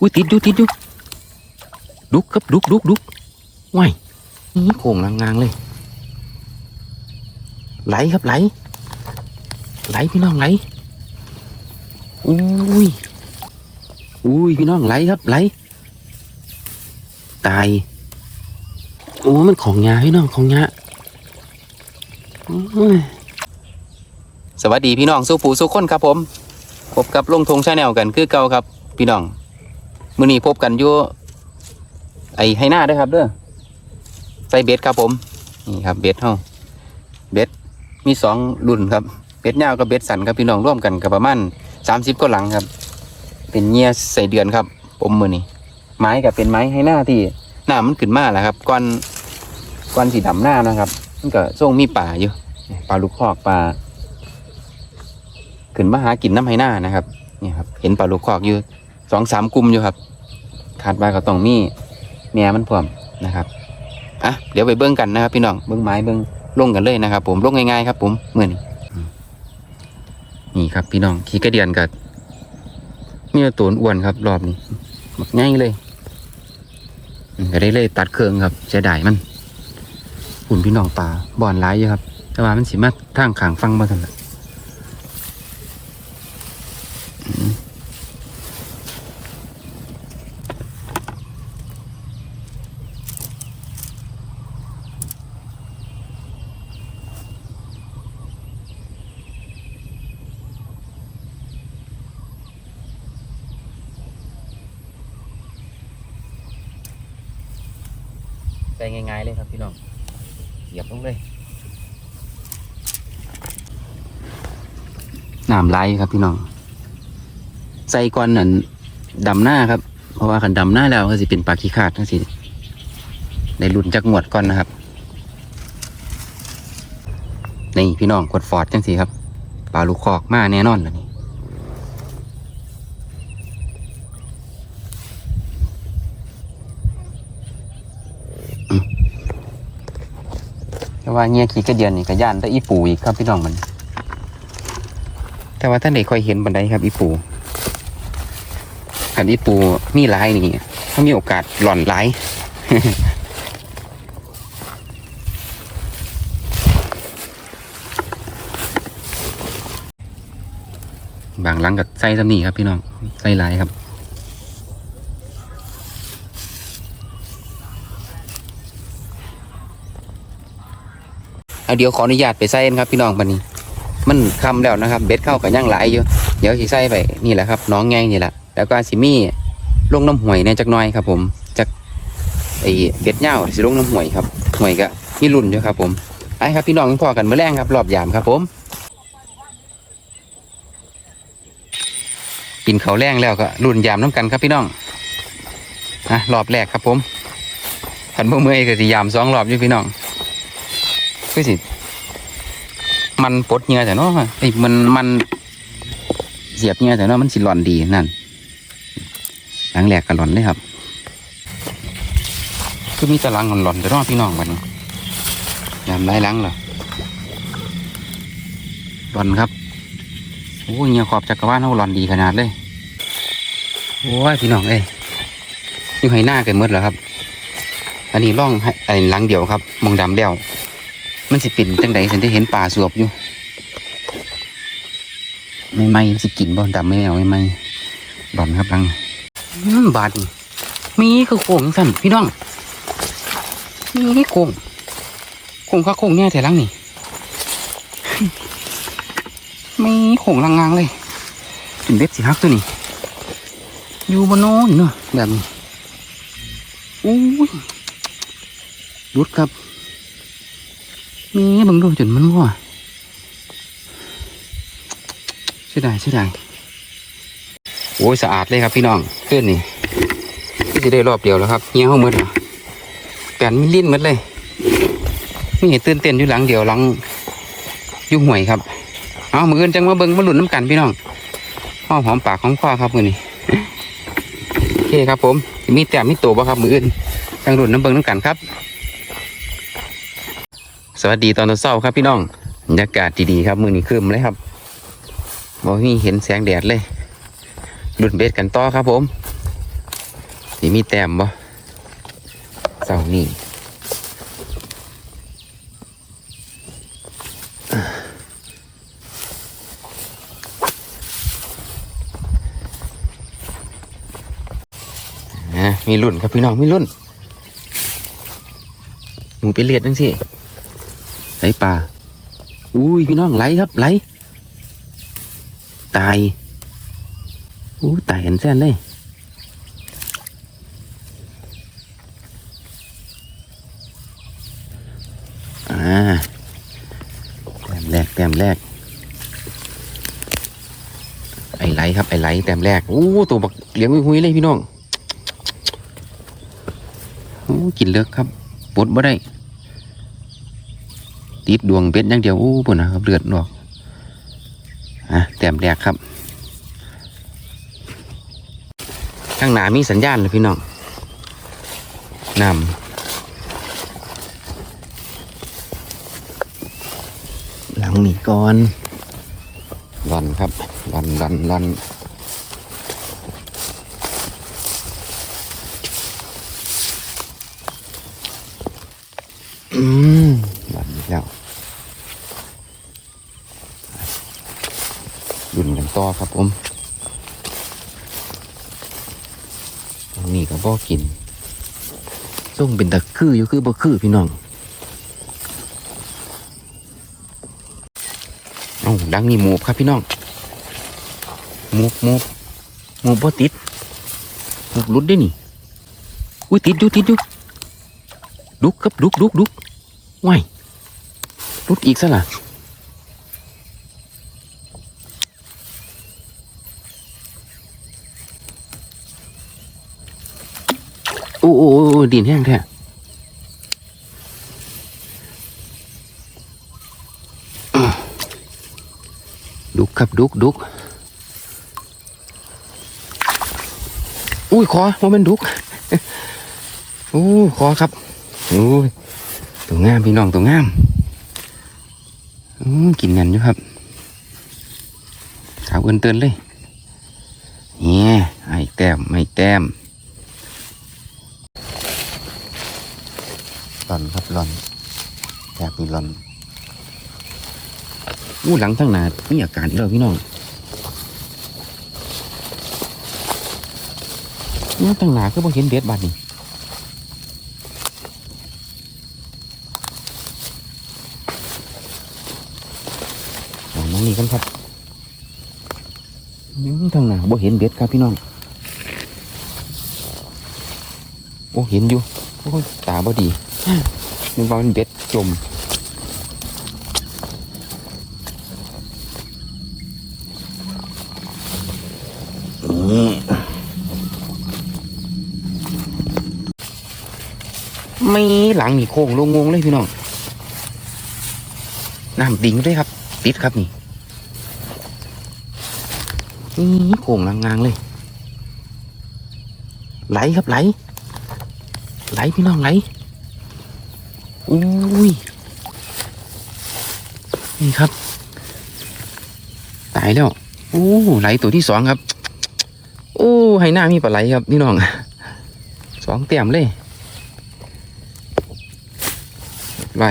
อุ้ยติดอยู่ติดอยู่ดุกครับดุกดุกดุกว้ายนี่โค้งงางๆเลย ไหลครับไหล ไหลพี่น้องไหลอุ้ยอุ้ยพี่น้องไหลครับไหล ตายโอ้มันของยาพี่น้องของยาโอ้ยสวัสดีพี่น้องสู้ผู้สู้คนครับผมพบกับลงทงชาแนลกันคือเก่าครับ พี่น้อง มื้อนี้พบกันอยู่ไอ้ไฮหน้าด้วยครับเด้อใส่เบ็ดครับผม นี่ครับเบ็ดเฮาเบ็ดมีสองรุ่นครับเบ็ดยาวกับเบ็ดสันครับพี่น้องร่วมกันกับประมาณสามสิบก็หลังครับ เป็นเงี้ยใส่เดือนครับ ผมมือนี้ไม้กับเป็นไม้ไฮหน้าที่หน้ามันขึ้นมาแหละครับก้อนก้อนสีดำหน้านะครับ มันก็ส่งมีป่าอยู่ปลาลูกคอกปลาขึ้นมาหากินน้ำไฮหน้านะครับนี่ครับ เห็นปลาลูกคอกอยู่สองสามกลุ่มอยู่ครับ คาดว่าก็ต้องมีแม่มันพร้อมนะครับอะเดี๋ยวไปเบิ้งกันนะครับ พี่น้องเบิ้งไม้เบิ้งลงกันเลยนะครับ ผมลงง่ายๆครับ ผมเมื่อนี้นี่ครับ พี่น้องขี้กระเดียนกับมีแต่ตัวอ้วนครับ รอบนี้มักง่ายเลยอืมก็ได้เลยตัดเครื่องครับเสียดายมันหุ่นพี่น้องป่าบ่อนร้ายอยู่ครับ แต่ว่ามันสิมาทางขางฟังมาทันละ ใส่ง่ายๆเลยครับพี่น้องเหยียบลงเลยน้ำไหลครับพี่น้อง ใส่ก่อนนั่นดำหน้าครับ เพราะว่าขันดำหน้าแล้วก็สิเป็นปลาขี้ขาดทั้งสิในรุ่นจักหมวดก่อนนะครับนี่พี่น้องกดฟอร์ดจังสิครับปลาลูกคอกมาแน่นอนแล้วนี่ แต่ว่าเงี้ยขี้กระเดียนนี่กระย่านแต่อีปูอีกครับพี่น้องมัน แต่ว่าท่านไหนค่อยเห็นบันไดครับ อีปูขันอีปูมีลายนี่ถ้ามีโอกาสหล่อนลายบางหลังกับไส้สำนีครับพี่น้องไส้ลายครับ เอาเดี๋ยวขออนุญาตไปใส่นะครับพี่น้องบันนี้ มันคำแล้วนะครับ เบ็ดเข้ากับย่างหลายอยู่ เดี๋ยวสิใส่ไปนี่แหละครับ น้องแงงนี่แหละแล้วก็สิมีลงน้ำห่วยเนี่ยจักน้อยครับ ผมจากไอเบ็ดเหย้าสิลงน้ำห่วยครับห่วยก็มีรุ่นอยู่ครับผมไปครับพี่น้องพ่อกันเมื่อแรงครับรอบยามครับผม กินเขาแรงแล้วก็รุ่นยามน้ำกันครับพี่น้องอะรอบแรกครับผมขันเมื่อเมื่อยก็สิยามสองรอบอยู่พี่น้อง คือสิ มันปดเงื่อแต่เนาะไอ้มันมันเสียบเงื่อแต่เนาะมันสิหลอนดีนั่นหลังแหลกก็หลอนเลยครับ คือมีตะลังหลอนๆแต่เนาะพี่น้องวันยามไล่ลังเหรอหลอนครับโอ้ยเงื่อขอบจักรวาลเขาหลอนดีขนาดเลยโอ้ยพี่น้องเอ้ยอยู่ให้หน้ากันหมดแล้วครับ อันนี้ร่องไอ้หลังเดียวครับมองดำแล้ว มันสิเป็นจังใดฉันได้เห็นป่าสวบอยู่ ไม่ไม่สิกินบ่ดำไม่เอาไม่ไม่บอนครับลังบาดนี่มีคือโค้งสั่นพี่น้องมีโค้งโค้งข้าโค้งเนี่ยแต่ลังนี่มีโค้งลังงางเลยกินเบ็ดสิฮักตัวนี้ อยู่บนโน้นเนาะแบบนี้อุ้ยรุดครับ มีเบังดูจนมันว่าเสียดายเสียดายโอ้ยสะอาดเลยครับพี่น้องขึ้นนี่ก็จะได้รอบเดียวแล้วครับเงี้ยห้องมืดเหรอแปนมิลลินหมดเลยนี่ตื่นเต้นอยู่หลังเดียวหลังยุ่งห่วยครับ เอามืออื่นจังมาเบิ้งมาหลุนน้ำกันพี่น้องหอมหอมปากหอมคอครับมือนี่โอเคครับผม มีแต่มีตัวบ่ครับมืออื่นจังหลุนน้ำเบิ้งน้ำกันครับ สวัสดีตอนเช้าครับพี่น้องบรรยากาศดีๆครับ มือนี้คืมเลยครับบอมีเห็นแสงแดดเลยดุนเบ็ดกันต่อครับผมสิมีแต้มบ่เสานี่อะมีรุ่นครับพี่น้องมีรุ่นหนูไปเลียดจังสิ ไหลปลาอุ้ยพี่น้องไหลครับไหลตายอู้ตายเห็นแส้นเลยอ่าแต้มแรกแต้มแรก ไอไหลครับไอไหลแต้มแรกโอ้ตัวบักเลี้ยงหุยเลยพี่น้องโอ้กินเลือกครับปลดบ่ได้ ติดดวงเป็ดอย่างเดียวโอ้ปุ่นนะครับเลือดออกอะแต้มแรกครับ ข้างหน้ามีสัญญาณเลยพี่น้องนำหลังนี่ก่อนรอนครับรอนรอนรอนอืมรอนอีกแล้วดุนกัน ต่อครับผมตรงนี้ก็บ่กินส่งเป็นตะคืออยู่คือบ่คือพี่น้องเอาดังนี่หมูบครับพี่น้องหมูบหมูบหมูบบ่ติดหมูบลุดได้นี่อุ้ยติดอยู่ติดอยู่ดุกครับดุกดุกดุกว้ายลุดอีกซะล่ะ อ้โอ้โอ้ดินแห้งแท้ดุกครับดุกดุกอุ้ยคอว่ามันดุกโอ้คอครับโอ้ยตัวงามพี่น้องตัวงามกินเงินอยู่ครับขาวเอินเตือนเลยเนี่ยไอ้แต้มไม่แต้ม หล่อนครับหล่อนอยากมีหล่อนอู้หลังทั้งหนามีอาการอีกแล้วพี่น้องอู้ทั้งหนาก็บ่เห็นเบ็ดบาดนี่น้องนี่กันครับอืมทางหน้าบ่เห็นเบ็ดครับพี่น้องโอ้เห็นอยู่โอ้ตาบ่ดี นึกว่ามันเบ็ดจมไม่หลังนี่โค้งลงงงเลยพี่น้องน้ำดิ่งเลยครับ ติดครับนี่นี่โค้งงางๆเลย ไหลครับไหล ไหลพี่น้องไหล อุ้ย นี่ครับ ตายแล้ว โอ้ไหลตัวที่สองครับ โอ้ให้หน้ามีปลาไหลครับพี่น้องสองเต็มเลยไหล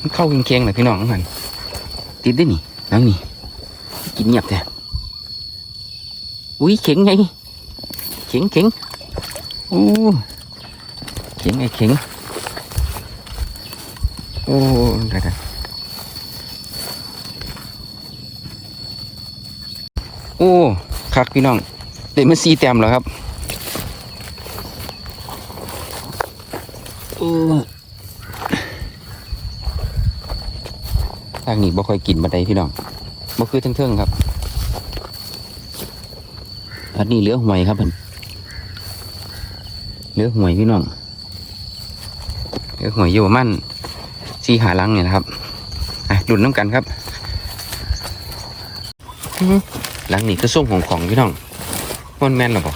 มันเข้าเคียงๆนะพี่น้องมันติดได้นี่นังนี่กินเงียบแท้อุ้ยเข็งไงเข็งเข็งโอ้เข็งไงเข็ง อ้ได้ได้โอ้คักพี่น้องเด็ดมาซีแต้มแล้วครับโอ้ทางนี้บ่ค่อยกินบันไดพี่น้องบ่คือเทิงๆครับ อันนี้เหลือหวยครับเพิ่นเหลือหวยพี่น้องเหลือหวยอยู่ประมัน สี่หาหลังเนี่ยนะครับอะดุนน้ำกันครับอื้อหลังนี้คือส่งของของพี่น้องมันแม่นหรอเปล่า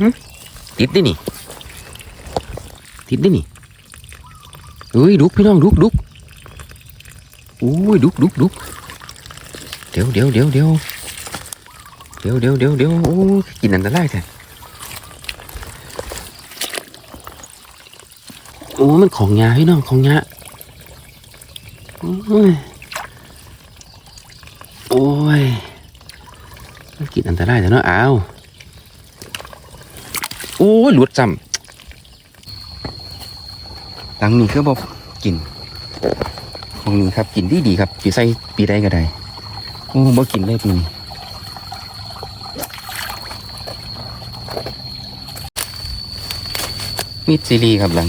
หึติดได้นี่ ติดได้นี่เฮ้ยดุกพี่น้องดุกดุกอุ้ยดุกดุกดุกเดี๋ยวเดี๋ยวเดี๋ยวเดี๋ยวเดี๋ยวเดี๋ยวเดี๋ยวเดี๋ยวโอ้กินอันตรายแท้ โอ้มันของยาพี่น้องของยาโอ้ยโอ้ยมันกินอันตรายแต่เนาะอ้าวโอ้ยหลุดจำตังนี้คือบอกกินของนี้ครับกินดีดีครับปีใส่ปีใดก็ได้โอ้บ่กินเลยปีนี้มีดซีรีส์ครับหลัง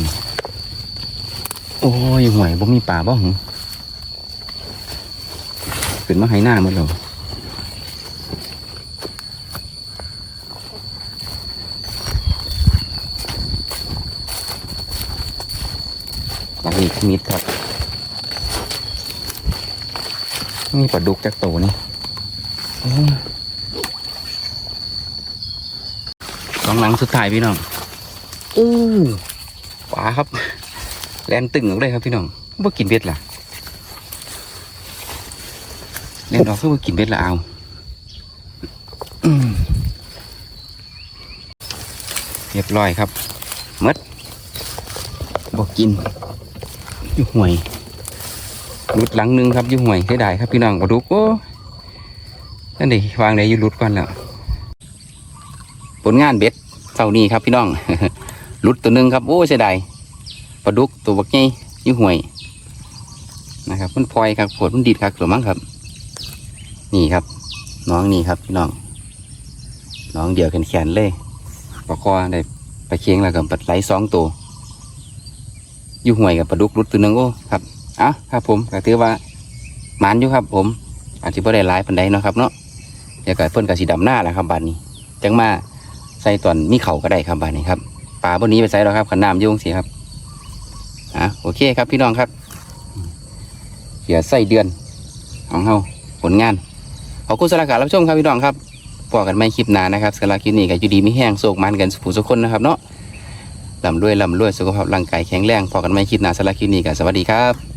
โอ้ยห่วยบ่มีป่าบ่หึขึ้นมาให้หน้ามดแล้วหลังนี้มีดครับมีปลาดุกจากโตนี่โอ้ยสองหลังสุดท้ายพี่น้องอู้ปลาครับ แลนตึงออกเลยครับพี่น้องบ่กินเบ็ดล่ะแลนออกคือบ่กินเบ็ดละเอาอืมเรียบร้อยครับหมดบ่กินอยู่ห่วยรุดหลังนึงครับอยู่ห่วยได้ได้ครับพี่น้องปลาดุกโอ้นั่นดิวางได้อยู่รุดก่อนแล้วผลงานเบ็ดเท่านี้ครับพี่น้องหลุดตัวนึงครับโอ้เสียดาย ปลาดุกตัวบักใหญ่ยุ่ห่วยนะครับมันพลอยครับปวดมันดีดครับหรือมั้งครับ นี่ครับ น้องนี่ครับพี่น้อง น้องเดียวแขนๆเลยปลาคอได้ปลาเคียงแล้วกับปลาไหลสองตัวยุ่ห่วยกับปลาดุกหลุดตัวหนึ่งโอ้ครับอะครับผมก็ถือว่ามานอยู่ครับ ผมอาจจะไม่ได้หลายปันใดเนาะครับเนาะเดี๋ยวก็เพิ่นกับสีดำหน้าแหละครับบานนี้ จังมาใส่ตอนมีเข่าก็ได้ครับบานนี้ครับปลาบนนี้ไปใส่แล้วครับขันน้ำยุ่งสิครับ อะโอเคครับพี่น้องครับเสียใส่เดือนของเฮาผลงานขอบคุณสำหรับการรับชมครับพี่น้องครับพอกันไม่คลิปหนานะครับสำหรับคลิปนี้ก็อยู่ดีไม่แห้งโศกมันกันสุขสุขคนนะครับเนาะลำรวยลำรวยสุขภาพร่างกายแข็งแรงพอกันไม่คลิปหนาสำหรับคลิปนี้ก็สวัสดีครับ